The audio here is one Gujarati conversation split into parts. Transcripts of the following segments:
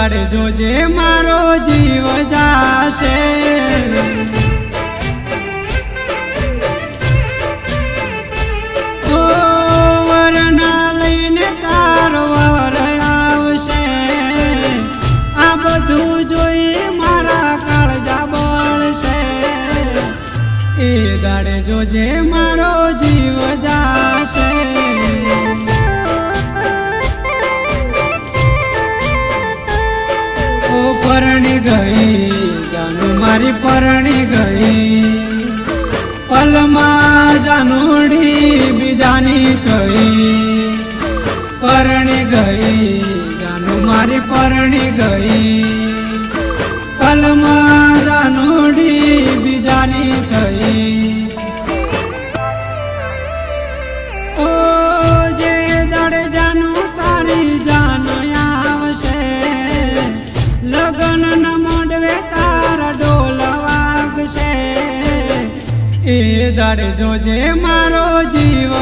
દાડે જે મારો જીવ જાશે. ઓ વરના પરણી ગઈ. પલમાં જાનુડી બીજાની કઈ. પરણી ગઈ, જાનુ મારી પરણી ગઈ. પલમાં જાનુડી બીજાની કઈ. દાડે જોજે મારો જીવ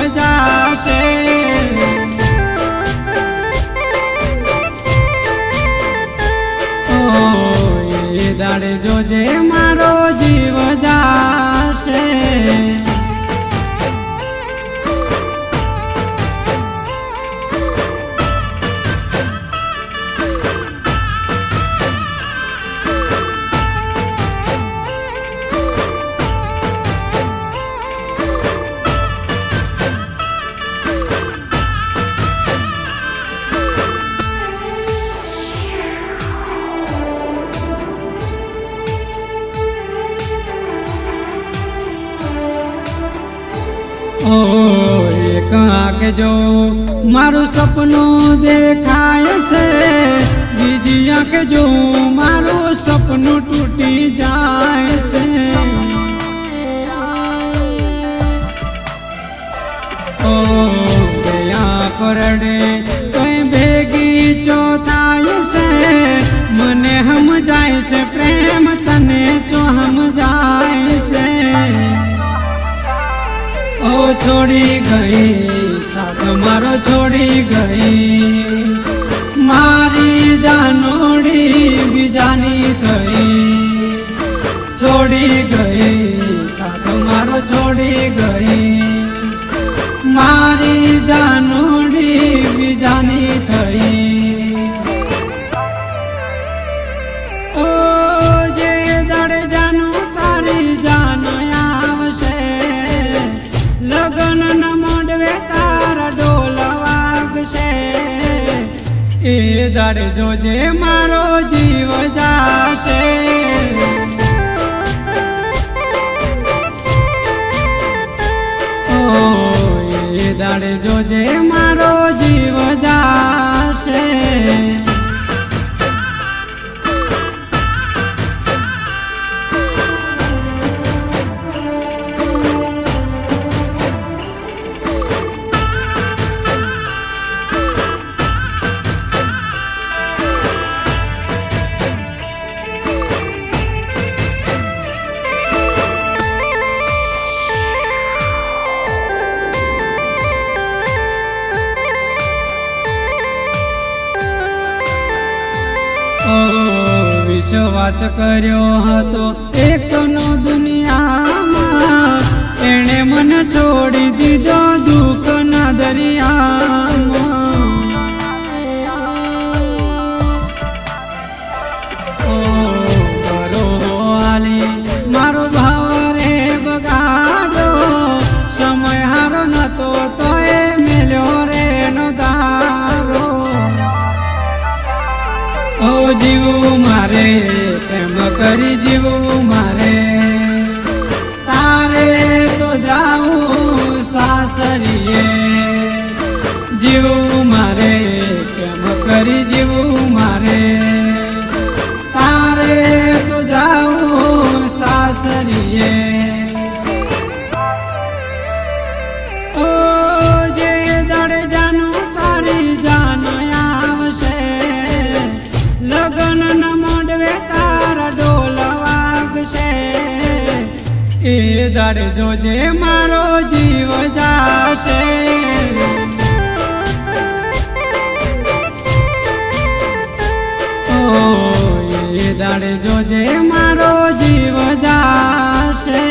એક આંખે જો મારું સપનું દેખાય છે. બીજી આંખજો મારું સપનું તૂટી જાય છે. ઓ દયા કરડે રડે તોય ભેગી ચો થાય છે. મને સમજાય છે પ્રેમ તને ચો સમજાય છે. ઓ છોડી ગઈ મારો છોડી ગઈ. એ દાડે જોજે મારો જીવ જાશે. ઓ એ દાડે જોજે મારો વિશ્વાસ કર્યો હતો. એકનો દુનિયામાં એણે મને છોડી દીધો દુઃખના દરિયામાં. ઓ આલી, મારો ભાવ રે બગાડો. સમય હારો નતો તો એ મેલ્યો રે નો દારો. ઓ જીવવું મારે કરી જીવવું મારે. તારે તો જાવું સાસરીએ. જીવવું મારે કેમ કરી જીવવું એ દાડે જોજે મારો જીવ જાશે. દાડે જોજે મારો જીવ જાશે.